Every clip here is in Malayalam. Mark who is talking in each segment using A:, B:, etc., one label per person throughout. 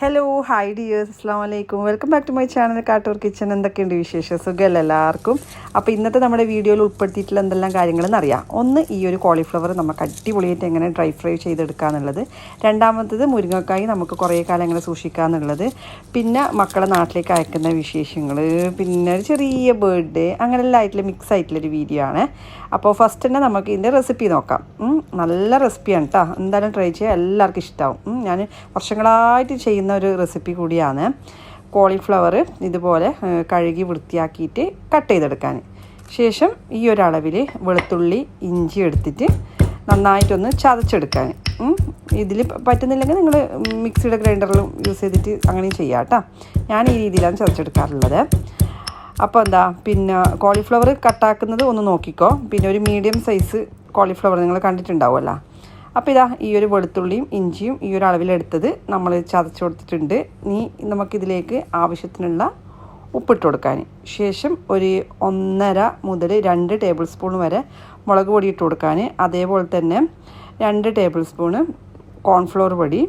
A: ഹലോ ഹായ് ഡിയേഴ്സ് അസ്സാം വലൈക്കും welcome back to my channel Kattoor kitchen എന്തൊക്കെയുണ്ട് വിശേഷം? സുഖമല്ല എല്ലാവർക്കും? അപ്പോൾ ഇന്നത്തെ നമ്മുടെ വീഡിയോയിൽ ഉൾപ്പെടുത്തിയിട്ടുള്ള എന്തെല്ലാം കാര്യങ്ങളെന്ന് അറിയാം. ഒന്ന് ഈ ഒരു കോളിഫ്ലവർ നമുക്ക് അടിപൊളിയായിട്ട് എങ്ങനെ ഡ്രൈ ഫ്രൈ ചെയ്തെടുക്കുക എന്നുള്ളത് രണ്ടാമത്തത് മുരിങ്ങക്കായി നമുക്ക് കുറേ കാലം എങ്ങനെ സൂക്ഷിക്കുക എന്നുള്ളത് പിന്നെ മക്കളെ നാട്ടിലേക്ക് അയക്കുന്ന വിശേഷങ്ങൾ പിന്നെ ഒരു ചെറിയ ബർത്ത്ഡേ അങ്ങനെല്ലാം ആയിട്ടുള്ള മിക്സ് ആയിട്ടുള്ളൊരു വീഡിയോ ആണ്. അപ്പോൾ ഫസ്റ്റ് തന്നെ നമുക്ക് ഇതിന്റെ റെസിപ്പി നോക്കാം. നല്ല റെസിപ്പിയാണ് കേട്ടോ എന്തായാലും ട്രൈ ചെയ്യുക എല്ലാവർക്കും ഇഷ്ടമാവും ഞാൻ വർഷങ്ങളായിട്ട് ചെയ്യുന്ന ഒരു റെസിപ്പി കൂടിയാണ്. കോളിഫ്ലവർ ഇതുപോലെ കഴുകി വൃത്തിയാക്കിയിട്ട് കട്ട് ചെയ്തെടുക്കാൻ. ശേഷം ഈ ഒരളവിൽ വെളുത്തുള്ളി ഇഞ്ചി എടുത്തിട്ട് നന്നായിട്ടൊന്ന് ചതച്ചെടുക്കാൻ. ഇതിൽ പറ്റുന്നില്ലെങ്കിൽ നിങ്ങൾ മിക്സിയുടെ ഗ്രൈൻഡറിലും യൂസ് ചെയ്തിട്ട് അങ്ങനെയും ചെയ്യാം കേട്ടോ ഞാൻ ഈ രീതിയിലാണ് ചതച്ചെടുക്കാറുള്ളത്. അപ്പോൾ എന്താ പിന്നെ കോളിഫ്ലവർ കട്ടാക്കുന്നത് ഒന്ന് നോക്കിക്കോ. പിന്നെ ഒരു മീഡിയം സൈസ് കോളിഫ്ലവർ നിങ്ങൾ കണ്ടിട്ടുണ്ടാവുമല്ലോ. അപ്പോൾ ഇതാ ഈ ഒരു വെളുത്തുള്ളിയും ഇഞ്ചിയും ഈ ഒരു അളവിലെടുത്തത് നമ്മൾ ചതച്ച് കൊടുത്തിട്ടുണ്ട്. ഇനി നമുക്കിതിലേക്ക് ആവശ്യത്തിനുള്ള ഉപ്പിട്ട് കൊടുക്കാൻ. ശേഷം ഒരു ഒന്നര മുതൽ രണ്ട് ടേബിൾ സ്പൂൺ വരെ മുളക് പൊടി ഇട്ട് കൊടുക്കാൻ. അതേപോലെ തന്നെ രണ്ട് ടേബിൾ സ്പൂണ് കോൺഫ്ലോർ പൊടി.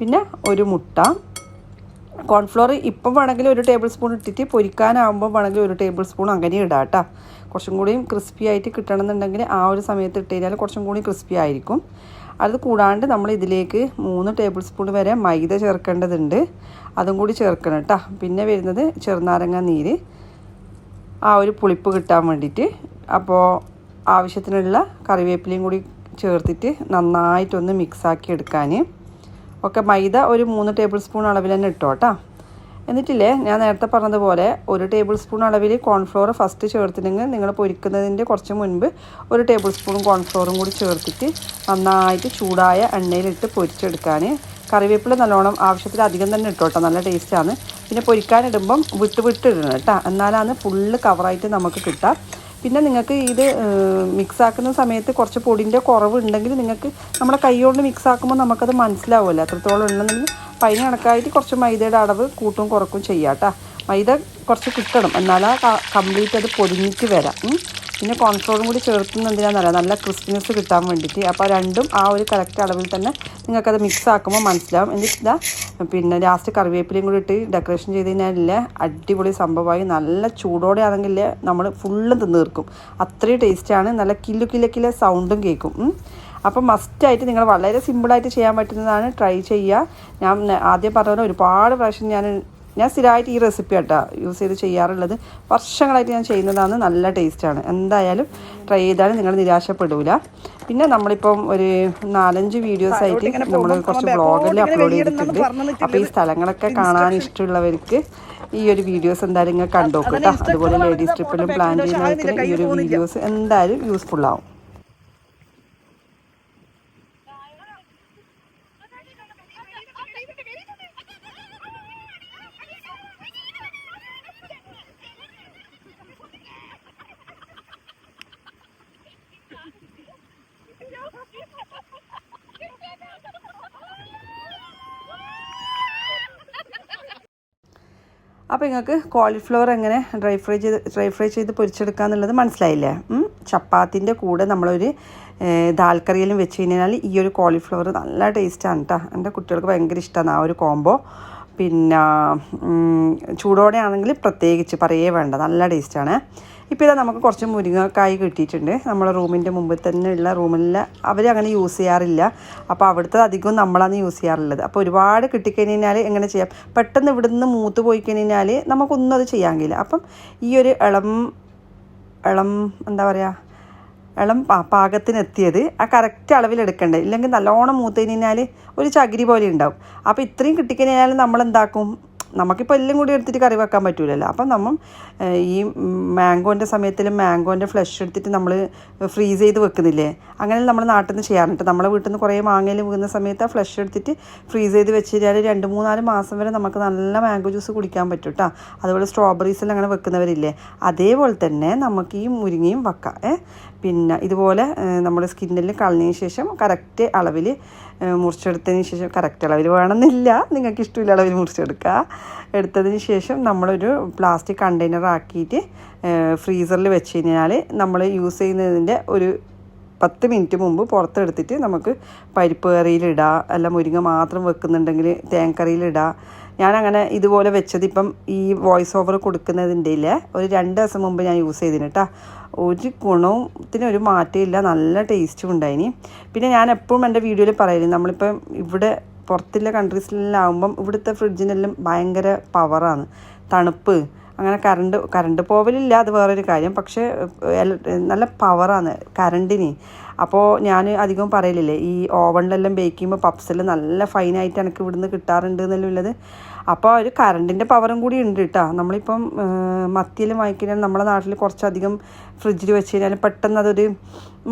A: പിന്നെ ഒരു മുട്ട കോൺഫ്ലോർ ഇപ്പം വേണമെങ്കിൽ ഒരു ടേബിൾ സ്പൂൺ ഇട്ടിട്ട് പൊരിക്കാനാകുമ്പോൾ വേണമെങ്കിൽ ഒരു ടേബിൾ സ്പൂൺ അങ്ങനെ ഇടാം കേട്ടോ. കുറച്ചും കൂടിയും ക്രിസ്പി ആയിട്ട് കിട്ടണമെന്നുണ്ടെങ്കിൽ ആ ഒരു സമയത്ത് ഇട്ട് കഴിഞ്ഞാൽ കുറച്ചും കൂടി ക്രിസ്പി ആയിരിക്കും. അത് കൂടാണ്ട് നമ്മൾ ഇതിലേക്ക് മൂന്ന് ടേബിൾ സ്പൂൺ വരെ മൈദ ചേർക്കേണ്ടതുണ്ട്. അതും കൂടി ചേർക്കണം കേട്ടോ. പിന്നെ വരുന്നത് ചെറുനാരങ്ങ നീര്. ആ ഒരു പുളിപ്പ് കിട്ടാൻ വേണ്ടിയിട്ട് അപ്പോൾ ആവശ്യത്തിനുള്ള കറിവേപ്പിലയും കൂടി ചേർത്തിട്ട് നന്നായിട്ടൊന്ന് മിക്സാക്കി എടുക്കാൻ. ഒക്കെ മൈദ ഒരു മൂന്ന് ടേബിൾ സ്പൂൺ അളവിൽ തന്നെ ഇട്ടോ കേട്ടോ എന്നിട്ടില്ലേ ഞാൻ നേരത്തെ പറഞ്ഞതുപോലെ ഒരു ടേബിൾ സ്പൂൺ അളവിൽ കോൺഫ്ലോർ ഫസ്റ്റ് ചേർത്തില്ലെങ്കിൽ നിങ്ങൾ പൊരിക്കുന്നതിന്റെ കുറച്ച് മുൻപ് ഒരു ടേബിൾ സ്പൂൺ കോൺഫ്ലോറും കൂടി ചേർത്തിട്ട് നന്നായിട്ട് ചൂടായ എണ്ണയിലിട്ട് പൊരിച്ചെടുക്കാൻ. കറിവേപ്പില നല്ലോണം ആവശ്യത്തിൽ അധികം തന്നെ ഇട്ടോട്ടോ നല്ല ടേസ്റ്റാണ് പിന്നെ പൊരിക്കാനിടുമ്പം വിട്ട് വിട്ട് ഇടണം കേട്ടോ എന്നാലാണ് ഫുള്ള് കവറായിട്ട് നമുക്ക് കിട്ടുക പിന്നെ നിങ്ങൾക്ക് ഇത് മിക്സ് ആക്കുന്ന സമയത്ത് കുറച്ച് പൊടിന്റെ കുറവ് ഉണ്ടെങ്കിൽ നിങ്ങൾക്ക് നമ്മുടെ കൈ കൊണ്ട് മിക്സ് ആക്കുമ്പോൾ നമുക്കത് മനസ്സിലാവുമല്ലോ. എത്രത്തോളം ഉണ്ടെന്നുണ്ടെങ്കിൽ അതിന് കണക്കായിട്ട് കുറച്ച് മൈദയുടെ അടവ് കൂട്ടും കുറക്കും ചെയ്യാം കേട്ടോ മൈദ കുറച്ച് കിട്ടണം. എന്നാലാ കംപ്ലീറ്റ് അത് പൊടിഞ്ഞിട്ട് വരാം. പിന്നെ കോൺഫ്ലോറും കൂടി ചേർത്തുന്നത് എന്തിനാണെന്നറിയാം? നല്ല ക്രിസ്പിനെസ് കിട്ടാൻ വേണ്ടിയിട്ട്. അപ്പോൾ രണ്ടും ആ ഒരു കറക്റ്റ് അളവിൽ തന്നെ നിങ്ങൾക്കത് മിക്സ് ആക്കുമ്പോൾ മനസ്സിലാവും. എന്നിട്ട് ഇതാ പിന്നെ ലാസ്റ്റ് കറിവേപ്പിലയും കൂടി ഇട്ട് ഡെക്കറേഷൻ ചെയ്ത് കഴിഞ്ഞാൽ അടിപൊളി സംഭവമായി. നല്ല ചൂടോടെ ആണെങ്കിൽ നമ്മൾ ഫുള്ളും തിന്ന് തീർക്കും. അത്രയും ടേസ്റ്റാണ് നല്ല കില്ലു കില്ല സൗണ്ടും കേൾക്കും. അപ്പം മസ്റ്റായിട്ട് നിങ്ങൾ വളരെ സിമ്പിളായിട്ട് ചെയ്യാൻ പറ്റുന്നതാണ്. ട്രൈ ചെയ്യുക. ഞാൻ ആദ്യം പറഞ്ഞ ഒരുപാട് പ്രാവശ്യം ഞാൻ ഞാൻ സ്ഥിരമായിട്ട് ഈ റെസിപ്പി ആട്ടോ യൂസ് ചെയ്ത് ചെയ്യാറുള്ളത്. വർഷങ്ങളായിട്ട് ഞാൻ ചെയ്യുന്നതാണ്. നല്ല ടേസ്റ്റാണ് എന്തായാലും ട്രൈ ചെയ്താലും നിങ്ങൾ നിരാശപ്പെടില്ല പിന്നെ നമ്മളിപ്പം ഒരു നാലഞ്ച് വീഡിയോസ് ആയിട്ട് നമ്മൾ കുറച്ച് വ്ളോഗിൽ അപ്ലോഡ് ചെയ്തിട്ടുണ്ട്. അപ്പോൾ ഈ സ്ഥലങ്ങളൊക്കെ കാണാൻ ഇഷ്ടമുള്ളവർക്ക് ഈ ഒരു വീഡിയോസ് എന്തായാലും നിങ്ങൾ കണ്ടു കേട്ടോ അതുപോലെ ലേഡീസ് ട്രിപ്പിലും പ്ലാൻ ചെയ്യുന്നവർക്ക് ഈ ഒരു വീഡിയോസ് എന്തായാലും യൂസ്ഫുൾ ആവും. അപ്പോൾ നിങ്ങൾക്ക് കോളിഫ്ലവർ എങ്ങനെ ഡ്രൈ ഫ്രൈ ചെയ്ത് ഡ്രൈ ഫ്രൈ ചെയ്ത് പൊരിച്ചെടുക്കുക എന്നുള്ളത് മനസ്സിലായില്ലേ? ചപ്പാത്തിന്റെ കൂടെ നമ്മളൊരു ദാൽക്കറിയിലും ദാൽ കറിയിലും വെച്ച് കഴിഞ്ഞാൽ ഈ ഒരു കോളിഫ്ലവർ നല്ല ടേസ്റ്റാണ് കേട്ടോ എന്റെ കുട്ടികൾക്ക് ഭയങ്കര ഇഷ്ടമാണ് ആ ഒരു കോംബോ പിന്നെ ചൂടോടെ ആണെങ്കിൽ പ്രത്യേകിച്ച് പറയേ വേണ്ട. നല്ല ടേസ്റ്റാണ്. ഇപ്പോൾ ഇതാ നമുക്ക് കുറച്ച് മുരിങ്ങക്കായ് കിട്ടിയിട്ടുണ്ട്. നമ്മുടെ റൂമിന്റെ മുമ്പിൽ തന്നെ ഉള്ള റൂമിൽ അവർ അങ്ങനെ യൂസ് ചെയ്യാറില്ല. അപ്പോൾ അവിടുത്തെ അധികവും നമ്മളാണ് യൂസ് ചെയ്യാറുള്ളത്. അപ്പോൾ ഒരുപാട് കിട്ടിക്കഴിഞ്ഞാൽ എങ്ങനെ ചെയ്യാം? പെട്ടെന്ന് ഇവിടുന്ന് മൂത്ത് പോയി കഴിഞ്ഞാൽ നമുക്കൊന്നും അത് ചെയ്യാൻ കഴിയില്ല. അപ്പം ഈ ഒരു ഇളം ഇളം എന്താ പറയുക ഇളം പാകത്തിനെത്തിയത് ആ കറക്റ്റ് അളവിൽ ഇല്ലെങ്കിൽ നല്ലോണം മൂത്ത് കഴിഞ്ഞാൽ ഒരു ചകിരി പോലെ ഉണ്ടാവും. അപ്പോൾ ഇത്രയും കിട്ടിക്കഴിഞ്ഞാൽ നമ്മൾ എന്താക്കും? നമുക്കിപ്പോൾ എല്ലാം കൂടി എടുത്തിട്ട് കറി വെക്കാൻ പറ്റൂലല്ലോ. അപ്പം നമ്മൾ ഈ മാംഗോന്റെ സമയത്തിൽ മാംഗോന്റെ ഫ്ലഷ് എടുത്തിട്ട് നമ്മൾ ഫ്രീസ് ചെയ്ത് വെക്കുന്നില്ലേ? അങ്ങനെ നമ്മൾ നാട്ടിൽ നിന്ന് ചെയ്യാറുണ്ട്. നമ്മളെ വീട്ടിൽ നിന്ന് കുറേ മാങ്ങയിൽ വീഴുന്ന സമയത്ത് ആ ഫ്ലഷ് എടുത്തിട്ട് ഫ്രീസ് ചെയ്ത് വെച്ച് കഴിഞ്ഞാൽ രണ്ട് മൂന്നാൽ മാസം വരെ നമുക്ക് നല്ല മാംഗോ ജ്യൂസ് കുടിക്കാൻ പറ്റും കേട്ടോ അതുപോലെ സ്ട്രോബെറീസെല്ലാം അങ്ങനെ വെക്കുന്നവരില്ലേ? അതേപോലെ തന്നെ നമുക്ക് ഈ മുരിങ്ങയും വെക്കാം. ഏ? പിന്നെ ഇതുപോലെ നമ്മൾ സ്കിന്നിൽ കളഞ്ഞതിന് ശേഷം കറക്റ്റ് അളവിൽ മുറിച്ചെടുത്തതിന് ശേഷം കറക്റ്റ് അളവിൽ വേണമെന്നില്ല. നിങ്ങൾക്ക് ഇഷ്ടമില്ല അളവിൽ മുറിച്ചെടുക്കുക എടുത്തതിന് ശേഷം നമ്മളൊരു പ്ലാസ്റ്റിക് കണ്ടെയ്നർ ആക്കിയിട്ട് ഫ്രീസറിൽ വെച്ച് കഴിഞ്ഞാൽ നമ്മൾ യൂസ് ചെയ്യുന്നതിന്റെ ഒരു പത്ത് മിനിറ്റ് മുമ്പ് പുറത്തെടുത്തിട്ട് നമുക്ക് പരിപ്പ് കറിയിലിടാം അല്ല മുരിങ്ങ മാത്രം വെക്കുന്നുണ്ടെങ്കിൽ തേങ്ങക്കറിയിലിടാം ഞാനങ്ങനെ ഇതുപോലെ വെച്ചത് ഇപ്പം ഈ വോയിസ് ഓവർ കൊടുക്കുന്നതിന്റെ ഒരു രണ്ട് ദിവസം മുമ്പ് ഞാൻ യൂസ് ചെയ്തിന് കേട്ടോ ഒരു ഗുണവും ഒരു മാറ്റമില്ല നല്ല ടേസ്റ്റും ഉണ്ടായിനി. പിന്നെ ഞാൻ എപ്പോഴും എന്റെ വീഡിയോയിൽ പറയുന്നത് നമ്മളിപ്പം ഇവിടെ പുറത്തുള്ള കൺട്രീസിലെല്ലാം ആകുമ്പം ഇവിടുത്തെ ഫ്രിഡ്ജിനെല്ലാം ഭയങ്കര പവറാണ് തണുപ്പ് അങ്ങനെ കറണ്ട് കറണ്ട് പോവലില്ല അത് വേറൊരു കാര്യം. പക്ഷേ നല്ല പവറാണ് കറണ്ടിന് അപ്പോൾ ഞാൻ അധികം പറയലില്ലേ ഈ ഓവണിലെല്ലാം ബേക്ക് ചെയ്യുമ്പോൾ പപ്സെല്ലാം നല്ല ഫൈനായിട്ട് എനിക്ക് ഇവിടുന്ന് കിട്ടാറുണ്ട് എന്നെല്ലാം ഉള്ളത്. അപ്പോൾ ഒരു കറണ്ടിന്റെ പവറും കൂടി ഉണ്ട് കേട്ടോ നമ്മളിപ്പം മത്തിയിൽ വാങ്ങിക്കഴിഞ്ഞാൽ നമ്മുടെ നാട്ടിൽ കുറച്ചധികം ഫ്രിഡ്ജിൽ വെച്ച് കഴിഞ്ഞാൽ പെട്ടെന്ന് അതൊരു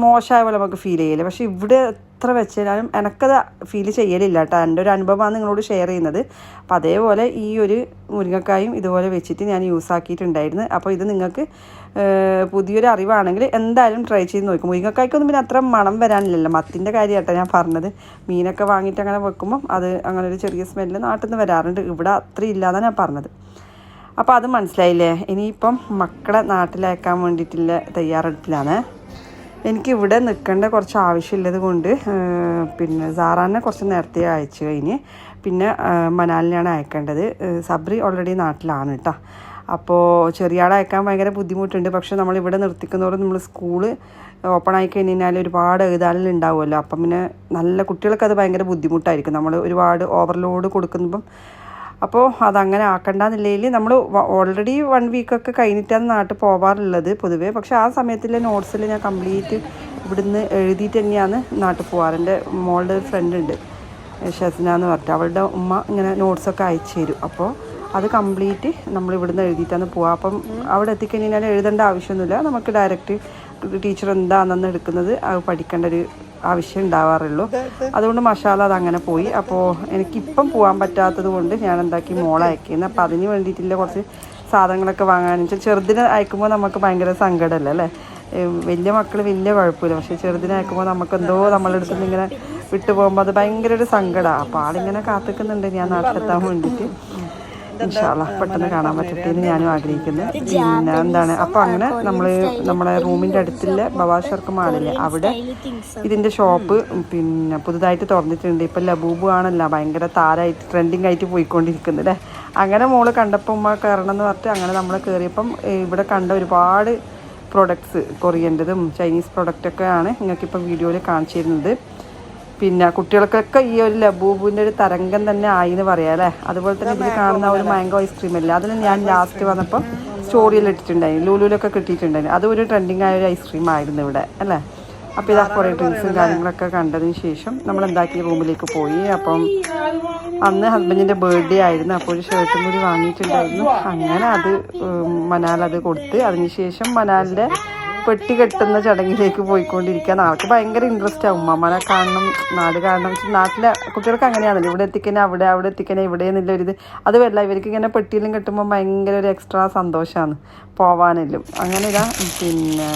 A: മോശമായ പോലെ നമുക്ക് ഫീൽ ചെയ്യില്ല? പക്ഷേ ഇവിടെ എത്ര വെച്ചാലും എനക്കത് ഫീൽ ചെയ്യലില്ല കേട്ടോ. എന്റെ ഒരു അനുഭവമാണ് നിങ്ങളോട് ഷെയർ ചെയ്യുന്നത്. അപ്പോൾ അതേപോലെ ഈ ഒരു മുരിങ്ങക്കായും ഇതുപോലെ വെച്ചിട്ട് ഞാൻ യൂസ് ആക്കിയിട്ടുണ്ടായിരുന്നു. അപ്പോൾ ഇത് നിങ്ങൾക്ക് പുതിയൊരു അറിവാണെങ്കിൽ എന്തായാലും ട്രൈ ചെയ്ത് നോക്കും. മുരിങ്ങക്കായ്ക്കൊന്നും പിന്നെ അത്ര മണം വരാനില്ലല്ലോ. മത്തിന്റെ കാര്യമായിട്ടാണ് ഞാൻ പറഞ്ഞത്. മീനൊക്കെ വാങ്ങിയിട്ട് അങ്ങനെ വെക്കുമ്പം അത് അങ്ങനെ ഒരു ചെറിയ സ്മെല്ല് നാട്ടിൽ നിന്ന് വരാറുണ്ട്. ഇവിടെ അത്ര ഇല്ലാതെ ഞാൻ പറഞ്ഞത്. അപ്പോൾ അത് മനസ്സിലായില്ലേ? ഇനിയിപ്പം മക്കളെ നാട്ടിലയക്കാൻ വേണ്ടിയിട്ടുള്ള തയ്യാറെടുപ്പിലാണ്. എനിക്ക് ഇവിടെ നിൽക്കേണ്ട കുറച്ച് ആവശ്യമുള്ളത് കൊണ്ട് പിന്നെ സാറാനെ കുറച്ച് നേരത്തെ അയച്ചു കഴിഞ്ഞ് പിന്നെ മനാലിനെയാണ് അയക്കേണ്ടത്. സബ്രി ഓൾറെഡി നാട്ടിലാണ് കേട്ടോ. അപ്പോൾ ചെറിയ അയക്കാൻ ഭയങ്കര ബുദ്ധിമുട്ടുണ്ട്. പക്ഷേ നമ്മളിവിടെ നിർത്തിക്കുന്നതോടെ നമ്മൾ സ്കൂൾ ഓപ്പൺ ആയി കഴിഞ്ഞാൽ ഒരുപാട് എഴുതാനും ഉണ്ടാവുമല്ലോ. അപ്പം പിന്നെ നല്ല കുട്ടികൾക്ക് അത് ഭയങ്കര ബുദ്ധിമുട്ടായിരിക്കും. നമ്മൾ ഒരുപാട് ഓവർലോഡ് കൊടുക്കുമ്പം അപ്പോൾ അതങ്ങനെ ആക്കണ്ടെന്നില്ലെങ്കിൽ നമ്മൾ ഓൾറെഡി വൺ വീക്കൊക്കെ കഴിഞ്ഞിട്ടാണ് നാട്ടിൽ പോവാറുള്ളത് പൊതുവേ. പക്ഷേ ആ സമയത്തിലെ നോട്ട്സിൽ ഞാൻ കംപ്ലീറ്റ് ഇവിടുന്ന് എഴുതിയിട്ട് തന്നെയാണ് നാട്ടിൽ പോകാറ് എന്റെ മോളുടെ ഫ്രണ്ട് ഉണ്ട് ഷെസ്ന എന്ന് പറഞ്ഞിട്ട്. അവളുടെ ഉമ്മ ഇങ്ങനെ നോട്ട്സൊക്കെ അയച്ചു തരും. അപ്പോൾ അത് കംപ്ലീറ്റ് നമ്മൾ ഇവിടുന്ന് എഴുതിയിട്ടാണ് പോവുക അപ്പം അവിടെ എത്തിക്കഴിഞ്ഞാൽ എഴുതേണ്ട ആവശ്യമൊന്നുമില്ല. നമുക്ക് ഡയറക്റ്റ് ടീച്ചർ എന്താണെന്ന് എടുക്കുന്നത് അത് പഠിക്കേണ്ട ഒരു ആവശ്യം ഉണ്ടാവാറുള്ളൂ അതുകൊണ്ട് മഷാല അത് അങ്ങനെ പോയി. അപ്പോൾ എനിക്കിപ്പം പോകാൻ പറ്റാത്തത് കൊണ്ട് ഞാൻ എന്താക്കി മോളെ അയക്കുന്നത് അപ്പോൾ അതിന് വേണ്ടിയിട്ടുള്ള കുറച്ച് സാധനങ്ങളൊക്കെ വാങ്ങാൻ വെച്ചാൽ ചെറുതിനെ അയക്കുമ്പോൾ നമുക്ക് ഭയങ്കര സങ്കടമല്ലേ അല്ലേ? വലിയ മക്കൾ വലിയ കുഴപ്പമില്ല. പക്ഷേ ചെറുതിനെ അയക്കുമ്പോൾ നമുക്ക് എന്തോ നമ്മളെ അടുത്ത് നിന്ന് ഇങ്ങനെ വിട്ടു പോകുമ്പോൾ അത് ഭയങ്കര ഒരു സങ്കടമാണ് അപ്പോൾ ആളിങ്ങനെ കാത്തിക്കുന്നുണ്ട്. ഞാൻ നാട്ടിലെത്താൻ വേണ്ടിയിട്ട്. ഇൻഷാല്ല പെട്ടെന്ന് കാണാൻ പറ്റട്ടെ എന്ന് ഞാനും ആഗ്രഹിക്കുന്നു. പിന്നെ എന്താണ്? അപ്പോൾ അങ്ങനെ നമ്മൾ നമ്മളെ റൂമിന്റെ അടുത്തുള്ള ബവാഷർക്ക് മാളില്ലേ അവിടെ ഇതിന്റെ ഷോപ്പ് പിന്നെ പുതുതായിട്ട് തുറന്നിട്ടുണ്ട്. ഇപ്പം ലബൂബു ആണല്ലോ ഭയങ്കര താരമായിട്ട് ട്രെൻഡിങ് ആയിട്ട് പോയിക്കൊണ്ടിരിക്കുന്നത് അല്ലേ? അങ്ങനെ മോൾ കണ്ടപ്പോൾ ഉമ്മ കയറണം എന്ന് പറഞ്ഞിട്ട് അങ്ങനെ നമ്മൾ കയറിയപ്പം ഇവിടെ കണ്ട ഒരുപാട് പ്രൊഡക്ട്സ് കൊറിയന്റെതും ചൈനീസ് പ്രൊഡക്റ്റൊക്കെയാണ് നിങ്ങൾക്കിപ്പോൾ നിങ്ങൾക്കിപ്പം വീഡിയോയിൽ കാണിച്ചു തരുന്നത്. പിന്നെ കുട്ടികൾക്കൊക്കെ ഈ ഒരു ലബൂബുവിന്റെ ഒരു തരംഗം തന്നെ ആയി എന്ന് പറയാം അല്ലേ? അതുപോലെ തന്നെ ഇതിൽ കാണുന്ന ഒരു മാംഗോ ഐസ്ക്രീം അല്ലേ? അതിന് ഞാൻ ലാസ്റ്റ് വന്നപ്പോൾ സ്റ്റോറിയിൽ ഇട്ടിട്ടുണ്ടായിരുന്നു ലൂലുലൊക്കെ കിട്ടിയിട്ടുണ്ടായിരുന്നു അത് ഒരു ട്രെൻഡിങ് ആയ ഒരു ഐസ്ക്രീം ആയിരുന്നു ഇവിടെ അല്ലേ? അപ്പോൾ ഇതാ കുറേ ഡ്രിങ്ക്സും കാര്യങ്ങളൊക്കെ കണ്ടതിന് ശേഷം നമ്മൾ എന്താക്കി റൂമിലേക്ക് പോയി. അപ്പം അന്ന് ഹസ്ബൻഡിന്റെ ബർത്ത്ഡേ ആയിരുന്നു അപ്പോൾ ഒരു ഷർട്ടും കൂടി വാങ്ങിയിട്ടുണ്ടായിരുന്നു. അങ്ങനെ അത് മനാലത് കൊടുത്ത് അതിനുശേഷം മനാലിന്റെ പെട്ടി കെട്ടുന്ന ചടങ്ങിലേക്ക് പോയിക്കൊണ്ടിരിക്കുക നാൾക്ക് ഭയങ്കര ഇൻട്രസ്റ്റ് ആവും. ഉമ്മമാനെ കാണണം നാട് കാണണം. നാട്ടിലെ കുട്ടികൾക്ക് അങ്ങനെയാണല്ലോ. ഇവിടെ എത്തിക്കണേ അവിടെ അവിടെ എത്തിക്കണേ ഇവിടെ എന്നുള്ള ഒരു ഇത്. അതുമല്ല ഇവർക്ക് ഇങ്ങനെ പെട്ടിയിലും കെട്ടുമ്പോൾ ഭയങ്കര ഒരു എക്സ്ട്രാ സന്തോഷമാണ് പോവാനെല്ലാം. അങ്ങനെ ഇതാ പിന്നെ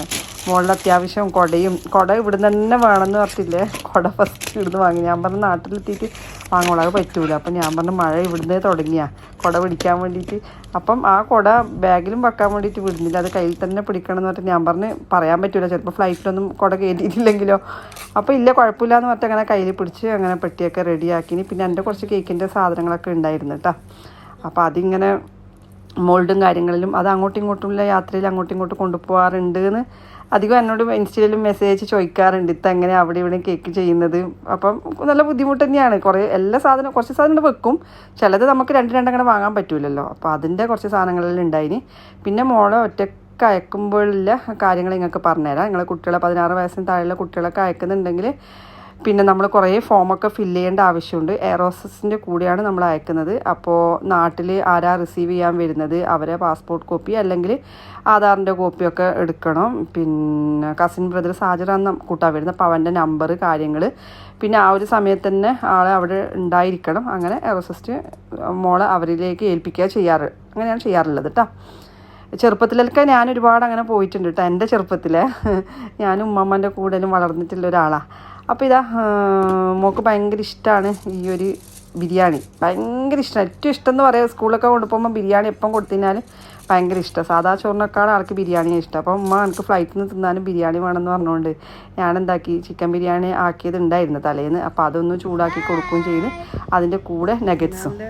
A: മുകളിൽ അത്യാവശ്യം കുടയും. കുട ഇവിടുന്ന് തന്നെ വേണമെന്ന് പറഞ്ഞില്ലേ കുട ഫസ്റ്റ് ഇവിടുന്ന് വാങ്ങി. ഞാൻ പറഞ്ഞ നാട്ടിലെത്തിയിട്ട് വാങ്ങോളാം അത് പറ്റൂല. അപ്പം ഞാൻ പറഞ്ഞു മഴ ഇവിടുന്ന് തുടങ്ങിയ. കുട പിടിക്കാൻ വേണ്ടിയിട്ട്. അപ്പം ആ കുട ബാഗിലും വെക്കാൻ വേണ്ടിയിട്ട് വിടുന്നില്ല. അത് കയ്യിൽ തന്നെ പിടിക്കണം എന്ന് പറഞ്ഞിട്ട് ഞാൻ പറഞ്ഞ് പറയാൻ പറ്റൂല. ചിലപ്പോൾ ഫ്ലൈറ്റിലൊന്നും കുട കയറ്റിയിട്ടില്ലെങ്കിലോ. അപ്പോൾ ഇല്ല കുഴപ്പമില്ല എന്ന് പറഞ്ഞിട്ട് അങ്ങനെ കയ്യിൽ പിടിച്ച് അങ്ങനെ പെട്ടിയൊക്കെ റെഡിയാക്കിനി പിന്നെ എന്റെ കുറച്ച് കേക്കിന്റെ സാധനങ്ങളൊക്കെ ഉണ്ടായിരുന്നു കേട്ടോ. അപ്പോൾ അതിങ്ങനെ മോൾഡും കാര്യങ്ങളിലും അത് അങ്ങോട്ടും ഇങ്ങോട്ടുമുള്ള യാത്രയിൽ അങ്ങോട്ടും ഇങ്ങോട്ടും കൊണ്ടുപോകാറുണ്ട് എന്ന് അധികം എന്നോട് ഇൻസ്റ്റയിലും മെസ്സേജ് ചോദിക്കാറുണ്ട് ഇത്ത എങ്ങനെ അവിടെ ഇവിടെ കേക്ക് ചെയ്യുന്നത്? അപ്പം നല്ല ബുദ്ധിമുട്ട് തന്നെയാണ്. കുറേ എല്ലാ സാധനവും കുറച്ച് സാധനം വെക്കും. ചിലത് നമുക്ക് രണ്ട് രണ്ടങ്ങനെ വാങ്ങാൻ പറ്റൂലല്ലോ. അപ്പോൾ അതിന്റെ കുറച്ച് സാധനങ്ങളെല്ലാം ഉണ്ടായിന്. പിന്നെ മോളെ ഒറ്റയ്ക്ക് അയക്കുമ്പോഴുള്ള കാര്യങ്ങൾ നിങ്ങൾക്ക് പറഞ്ഞുതരാം. നിങ്ങളെ കുട്ടികളെ പതിനാറ് വയസ്സിന് താഴെയുള്ള കുട്ടികളൊക്കെ അയക്കുന്നുണ്ടെങ്കിൽ പിന്നെ നമ്മൾ കുറേ ഫോമൊക്കെ ഫില്ല് ചെയ്യേണ്ട ആവശ്യമുണ്ട്. എയറോസസിന്റെ കൂടെയാണ് നമ്മൾ അയക്കുന്നത്. അപ്പോൾ നാട്ടിൽ ആരാ റിസീവ് ചെയ്യാൻ വരുന്നത്? അവരെ പാസ്പോർട്ട് കോപ്പി അല്ലെങ്കിൽ ആധാറിന്റെ കോപ്പിയൊക്കെ എടുക്കണം. പിന്നെ കസിൻ ബ്രദർ സാജറാന്ന് കൂട്ടാൻ വരുന്നത്. അപ്പോൾ അവന്റെ നമ്പർ കാര്യങ്ങൾ പിന്നെ ആ ഒരു സമയത്ത് തന്നെ ആളെ അവിടെ ഉണ്ടായിരിക്കണം. അങ്ങനെ എയറോസസ്റ്റ് മോളെ അവരിലേക്ക് ഏൽപ്പിക്കുക ചെയ്യാറ്. അങ്ങനെയാണ് ചെയ്യാറുള്ളത് കേട്ടോ ചെറുപ്പത്തിലൊക്കെ ഞാൻ ഒരുപാട് അങ്ങനെ പോയിട്ടുണ്ട് കേട്ടോ എന്റെ ചെറുപ്പത്തിൽ ഞാനും ഉമ്മമ്മന്റെ കൂടെയും വളർന്നിട്ടുള്ള ഒരാളാണ് അപ്പോൾ ഇതാ മോക്ക് മോൾക്ക് ഭയങ്കര ഇഷ്ടമാണ് ഈ ഒരു ബിരിയാണി. ഭയങ്കര ഇഷ്ടം. ഏറ്റവും ഇഷ്ടം എന്ന് പറയാം സ്കൂളിലൊക്കെ കൊണ്ടുപോകുമ്പോൾ ബിരിയാണി എപ്പം കൊടുത്തിനാൽ ഭയങ്കര ഇഷ്ടം. സാധാ ചോറിനേക്കാൾ ആൾക്ക് ബിരിയാണിയാണ് ഇഷ്ടം. അപ്പോൾ അമ്മ എനിക്ക് ഫ്ലൈറ്റിൽ നിന്ന് തിന്നാനും ബിരിയാണി വേണമെന്ന് പറഞ്ഞുകൊണ്ട് ഞാൻ എന്താക്കി ചിക്കൻ ബിരിയാണി ആക്കിയത് ഉണ്ടായിരുന്നു തലേന്ന്. അപ്പോൾ അതൊന്ന് ചൂടാക്കി കൊടുക്കുകയും ചെയ്ത് അതിന്റെ കൂടെ നഗറ്റ്സും അല്ലേ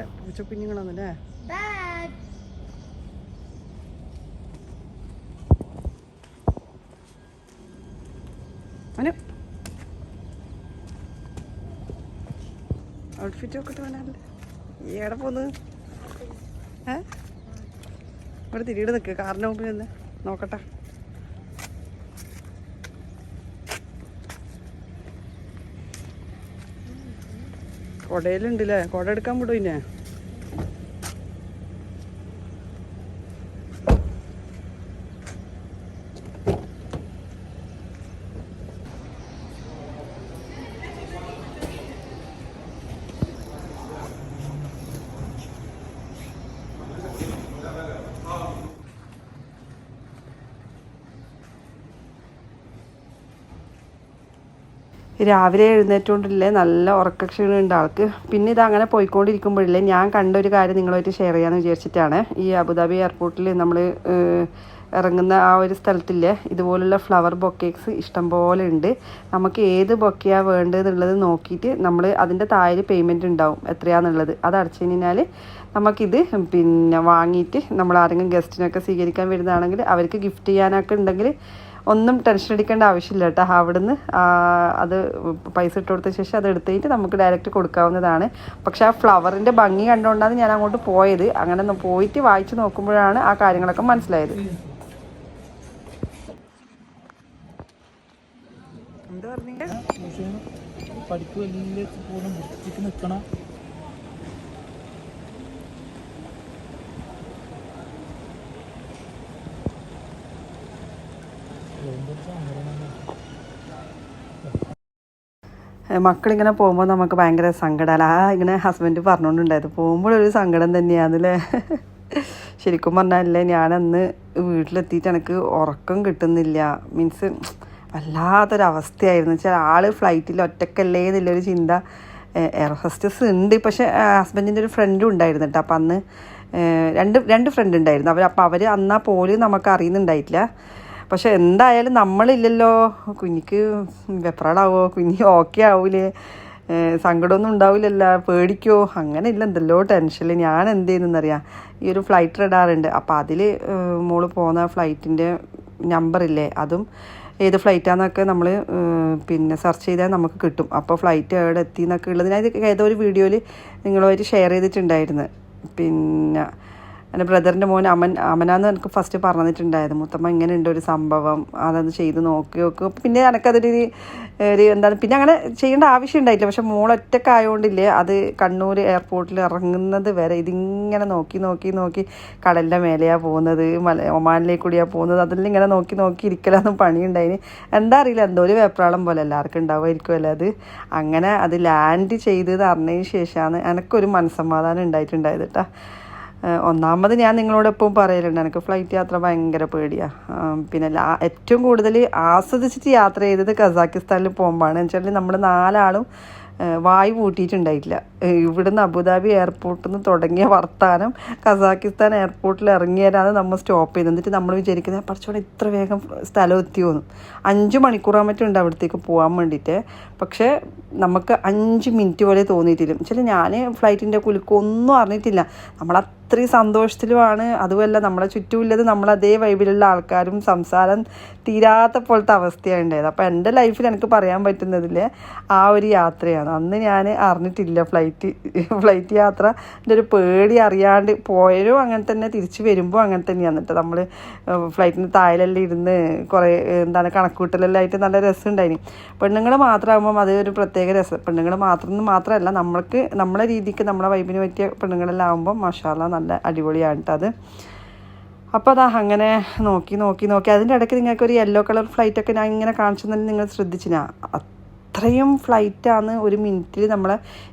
A: അവന് ഔട്ട്ഫിറ്റ് ഒക്കെ ഇട്ട് ഈ എവിടെ പോന്ന്? ഏ? ഇവിടെ തിരിയുടെ നിൽക്കുക കാറിന്റെ മുമ്പിൽ നിന്ന്. നോക്കട്ടെ. കുടയിലുണ്ടല്ലേ? കുട എടുക്കാൻ വിടും ഇന്നെ. രാവിലെ എഴുന്നേറ്റുകൊണ്ടില്ലേ നല്ല ഉറക്കക്ഷീണമുണ്ട് ആൾക്ക്. പിന്നെ ഇത് അങ്ങനെ പോയിക്കൊണ്ടിരിക്കുമ്പോഴില്ലേ ഞാൻ കണ്ട ഒരു കാര്യം നിങ്ങളുമായിട്ട് ഷെയർ ചെയ്യാമെന്ന് വിചാരിച്ചിട്ടാണ്. ഈ അബുദാബി എയർപോർട്ടിൽ നമ്മൾ ഇറങ്ങുന്ന ആ ഒരു സ്ഥലത്തില്ലേ? ഇതുപോലുള്ള ഫ്ലവർ ബൊക്കേക്സ് ഇഷ്ടംപോലെ ഉണ്ട്. നമുക്ക് ഏത് ബൊക്കെയാണ് വേണ്ടതെന്നുള്ളത് നോക്കിയിട്ട് നമ്മൾ അതിന്റെ താഴെ പേയ്മെന്റ് ഉണ്ടാവും. എത്രയാണെന്നുള്ളത് അത് അടച്ചു കഴിഞ്ഞാൽ നമുക്കിത് പിന്നെ വാങ്ങിയിട്ട് നമ്മൾ ആരെങ്കിലും ഗസ്റ്റിനൊക്കെ സ്വീകരിക്കാൻ വരുന്നതാണെങ്കിൽ അവർക്ക് ഗിഫ്റ്റ് ചെയ്യാനൊക്കെ ഉണ്ടെങ്കിൽ ഒന്നും ടെൻഷൻ അടിക്കേണ്ട ആവശ്യമില്ല കേട്ടോ. അവിടുന്ന് അത് പൈസ ഇട്ട് കൊടുത്ത ശേഷം അത് എടുത്തിട്ട് നമുക്ക് ഡയറക്റ്റ് കൊടുക്കാവുന്നതാണ്. പക്ഷെ ആ ഫ്ലവറിന്റെ ഭംഗി കണ്ടുകൊണ്ടാണ് ഞാൻ അങ്ങോട്ട് പോയത്. അങ്ങനെ ഒന്ന് പോയിട്ട് വായിച്ച് നോക്കുമ്പോഴാണ് ആ കാര്യങ്ങളൊക്കെ മനസ്സിലായത്. എന്താ പറഞ്ഞേ?
B: പഠിപ്പ് വലിയ പോലും വൃത്തിക്ക് നിൽക്കണം.
A: മക്കളിങ്ങനെ പോകുമ്പോൾ നമുക്ക് ഭയങ്കര സങ്കടമല്ല ആ ഇങ്ങനെ ഹസ്ബൻഡ് പറഞ്ഞുകൊണ്ടുണ്ടായത് പോകുമ്പോഴൊരു സങ്കടം തന്നെയാണല്ലേ? ശരിക്കും പറഞ്ഞാലേ ഞാനന്ന് വീട്ടിലെത്തിയിട്ട് എനിക്ക് ഉറക്കം കിട്ടുന്നില്ല. മീൻസ് വല്ലാത്തൊരവസ്ഥയായിരുന്നു. വെച്ചാൽ ആൾ ഫ്ലൈറ്റിൽ ഒറ്റക്കല്ലേ എന്നുള്ളൊരു ചിന്ത എയർ ഉണ്ട്. പക്ഷേ ഹസ്ബൻഡിന്റെ ഒരു ഫ്രണ്ടും ഉണ്ടായിരുന്നു കേട്ടോ. അപ്പം അന്ന് രണ്ട് രണ്ട് ഫ്രണ്ട് ഉണ്ടായിരുന്നു. അവർ അപ്പം അവർ അന്നാ പോലും നമുക്ക് അറിയുന്നുണ്ടായിട്ടില്ല. പക്ഷെ എന്തായാലും നമ്മളില്ലല്ലോ. കുഞ്ഞിക്ക് വെപ്രാളാവോ കുഞ്ഞി ഓക്കെ ആവൂലേ. സങ്കടമൊന്നും ഉണ്ടാവില്ലല്ല. പേടിക്കോ? അങ്ങനെ ഇല്ല എന്തല്ലോ ടെൻഷനിൽ ഞാൻ എന്ത് ചെയ്യുന്നറിയാം ഈ ഒരു ഫ്ലൈറ്റ് റെഡാറുണ്ട് അപ്പോൾ അതിൽ മോൾ പോകുന്ന ഫ്ലൈറ്റിന്റെ നമ്പറില്ലേ അതും ഏത് ഫ്ലൈറ്റാന്നൊക്കെ നമ്മൾ പിന്നെ സെർച്ച് ചെയ്താൽ നമുക്ക് കിട്ടും. അപ്പോൾ ഫ്ലൈറ്റ് എവിടെ എത്തി എന്നൊക്കെ ഉള്ളത് ഞാൻ ഇത് ഏതോ ഒരു വീഡിയോയിൽ നിങ്ങളുമായിട്ട് ഷെയർ ചെയ്തിട്ടുണ്ടായിരുന്നു. പിന്നെ എന്റെ ബ്രദറിന്റെ മോൻ അമൻ അമനാന്ന് എനിക്ക് ഫസ്റ്റ് പറഞ്ഞിട്ടുണ്ടായിരുന്നു. മുത്തമ്മ ഇങ്ങനെ ഉണ്ട് ഒരു സംഭവം. അതൊന്ന് ചെയ്ത് നോക്കി നോക്കും. പിന്നെ എനിക്കതൊരു ഒരു എന്താണ് പിന്നെ അങ്ങനെ ചെയ്യേണ്ട ആവശ്യം ഉണ്ടായിട്ടില്ല. പക്ഷെ മോൾ ഒറ്റക്കായതുകൊണ്ടില്ലേ അത് കണ്ണൂർ എയർപോർട്ടിൽ ഇറങ്ങുന്നത് വരെ ഇതിങ്ങനെ നോക്കി നോക്കി നോക്കി കടലിന്റെ മേലെയാണ് പോകുന്നത് മല ഒമാനിലേക്ക് കൂടിയാണ് പോകുന്നത് അതെല്ലാം ഇങ്ങനെ നോക്കി നോക്കി ഇരിക്കലാന്നും പണിയുണ്ടായിന്. എന്താ അറിയില്ല എന്തോ ഒരു വെപ്രാളം പോലെ എല്ലാവർക്കും ഉണ്ടാവുമായിരിക്കുമല്ലോ അത്. അങ്ങനെ അത് ലാൻഡ് ചെയ്തത് അറിഞ്ഞതിന് ശേഷമാണ് എനിക്കൊരു മനസ്സമാധാനം ഉണ്ടായിട്ടുണ്ടായത് കേട്ടോ ഒന്നാമത് ഞാൻ നിങ്ങളോട് എപ്പോഴും പറയലുണ്ട് എനിക്ക് ഫ്ലൈറ്റ് യാത്ര ഭയങ്കര പേടിയാണ് പിന്നെ ലാ ഏറ്റവും കൂടുതൽ ആസ്വദിച്ചിട്ട് യാത്ര ചെയ്തത് കസാക്കിസ്ഥാനിൽ പോകുമ്പോഴാണ്. എന്ന് വെച്ചാൽ നമ്മൾ നാലാളും വായു പൂട്ടിയിട്ടുണ്ടായിട്ടില്ല. ഏഹ് ഇവിടുന്ന് അബുദാബി എയർപോർട്ടിൽ നിന്ന് തുടങ്ങിയ വർത്താനം കസാക്കിസ്ഥാൻ എയർപോർട്ടിൽ ഇറങ്ങിയാലാണ് നമ്മൾ സ്റ്റോപ്പ് ചെയ്തത്. എന്നിട്ട് നമ്മൾ വിചാരിക്കുന്നത് പഠിച്ചോടെ ഇത്ര വേഗം സ്ഥലം എത്തിയോന്നും അഞ്ച് മണിക്കൂറാൻ പറ്റുണ്ട് അവിടത്തേക്ക് പോകാൻ വേണ്ടിയിട്ട്. പക്ഷേ നമുക്ക് അഞ്ച് മിനിറ്റ് പോലെ തോന്നിയിട്ടില്ല. ചില ഞാൻ ഫ്ലൈറ്റിന്റെ കുലുക്കൊന്നും അറിഞ്ഞിട്ടില്ല. നമ്മൾ അത്രയും സന്തോഷത്തിലുമാണ്. അതുമല്ല നമ്മളെ ചുറ്റുമില്ലത് നമ്മൾ അതേ വൈബിലുള്ള ആൾക്കാരും സംസാരം തീരാത്ത പോലത്തെ അവസ്ഥയാണ് ഉണ്ടായത്. അപ്പോൾ എന്റെ ലൈഫിൽ എനിക്ക് പറയാൻ പറ്റുന്നതിൽ ആ ഒരു യാത്രയാണ്. അന്ന് ഞാൻ അറിഞ്ഞിട്ടില്ല ഫ്ലൈറ്റ് ഫ്ലൈറ്റ് യാത്ര. എന്റെ ഒരു പേടി അറിയാണ്ട് പോയാലും അങ്ങനെ തന്നെ തിരിച്ച് വരുമ്പോൾ അങ്ങനെ തന്നെയാണ് കേട്ടോ നമ്മൾ ഫ്ലൈറ്റിന് താഴെല്ലാം ഇരുന്ന് കുറേ എന്താണ് കണക്കൂട്ടലെല്ലാം ആയിട്ട് നല്ല രസമുണ്ടായിന് പെണ്ണുങ്ങൾ മാത്രമാകുമ്പം അത് ഒരു പ്രത്യേക രസം. പെണ്ണുങ്ങൾ മാത്രം മാത്രമല്ല നമ്മൾക്ക് നമ്മളെ രീതിക്ക് നമ്മളെ വൈബിന് പറ്റിയ പെണ്ണുങ്ങളെല്ലാം ആകുമ്പോൾ മഷാല നല്ല അടിപൊളിയാണ് കേട്ടോ അത്. അപ്പോൾ അതാ അങ്ങനെ നോക്കി നോക്കി നോക്കി. അതിന്റെ ഇടയ്ക്ക് നിങ്ങൾക്ക് ഒരു യെല്ലോ കളർ ഫ്ലൈറ്റൊക്കെ ഞാൻ ഇങ്ങനെ കാണിച്ചു തന്നെ നിങ്ങൾ ശ്രദ്ധിച്ചിനാ? അത്രയും ഫ്ലൈറ്റാണ് ഒരു മിനിറ്റിൽ നമ്മൾ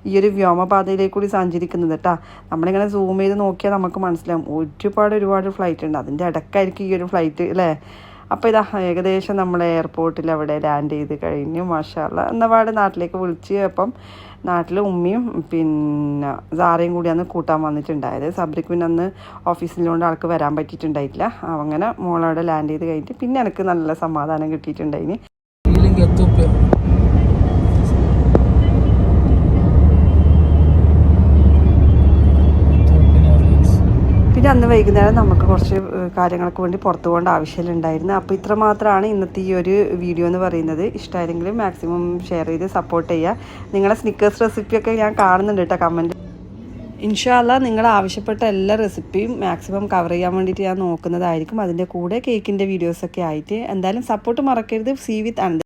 A: ഈ ഒരു വ്യോമപാതയിലേക്ക് കൂടി സഞ്ചരിക്കുന്നത് കേട്ടോ നമ്മളിങ്ങനെ സൂം ചെയ്ത് നോക്കിയാൽ നമുക്ക് മനസ്സിലാവും. ഒരുപാട് ഒരുപാട് ഫ്ലൈറ്റ് ഉണ്ട്. അതിന്റെ ഇടയ്ക്കായിരിക്കും ഈ ഒരു ഫ്ലൈറ്റ് അല്ലേ അപ്പോൾ ഇതാ ഏകദേശം നമ്മൾ എയർപോർട്ടിൽ അവിടെ ലാൻഡ് ചെയ്ത് കഴിഞ്ഞു. മാഷാല്ല എന്നപാട് നാട്ടിലേക്ക് വിളിച്ച് അപ്പം നാട്ടിൽ ഉമ്മയും പിന്നെ സാറയും കൂടി അന്ന് കൂട്ടാൻ വന്നിട്ടുണ്ടായത്. സബ്രിക്ക് പിന്നെ അന്ന് ഓഫീസിലുകൊണ്ട് ആൾക്ക് വരാൻ പറ്റിയിട്ടുണ്ടായിട്ടില്ല. അങ്ങനെ മോളവിടെ ലാൻഡ് ചെയ്ത് കഴിഞ്ഞിട്ട് പിന്നെ എനിക്ക് നല്ല സമാധാനം കിട്ടിയിട്ടുണ്ടായിന്. അന്ന് വൈകുന്നേരം നമുക്ക് കുറച്ച് കാര്യങ്ങൾക്ക് വേണ്ടി പുറത്തു പോകേണ്ട ആവശ്യമില്ലുണ്ടായിരുന്നു അപ്പോൾ ഇത്ര മാത്രമാണ് ഇന്നത്തെ ഈ ഒരു വീഡിയോ എന്ന് പറയുന്നത്. ഇഷ്ടമായിരുന്നെങ്കിൽ മാക്സിമം ഷെയർ ചെയ്ത് സപ്പോർട്ട് ചെയ്യുക. നിങ്ങളുടെ സ്നിക്കേഴ്സ് റെസിപ്പിയൊക്കെ ഞാൻ കാണുന്നുണ്ട് കേട്ടോ കമന്റ് ഇൻഷാല്ല നിങ്ങൾ ആവശ്യപ്പെട്ട എല്ലാ റെസിപ്പിയും മാക്സിമം കവർ ചെയ്യാൻ വേണ്ടിയിട്ട് ഞാൻ നോക്കുന്നതായിരിക്കും. അതിന്റെ കൂടെ കേക്കിന്റെ വീഡിയോസൊക്കെ ആയിട്ട്. എന്തായാലും സപ്പോർട്ട് മറക്കരുത്. C with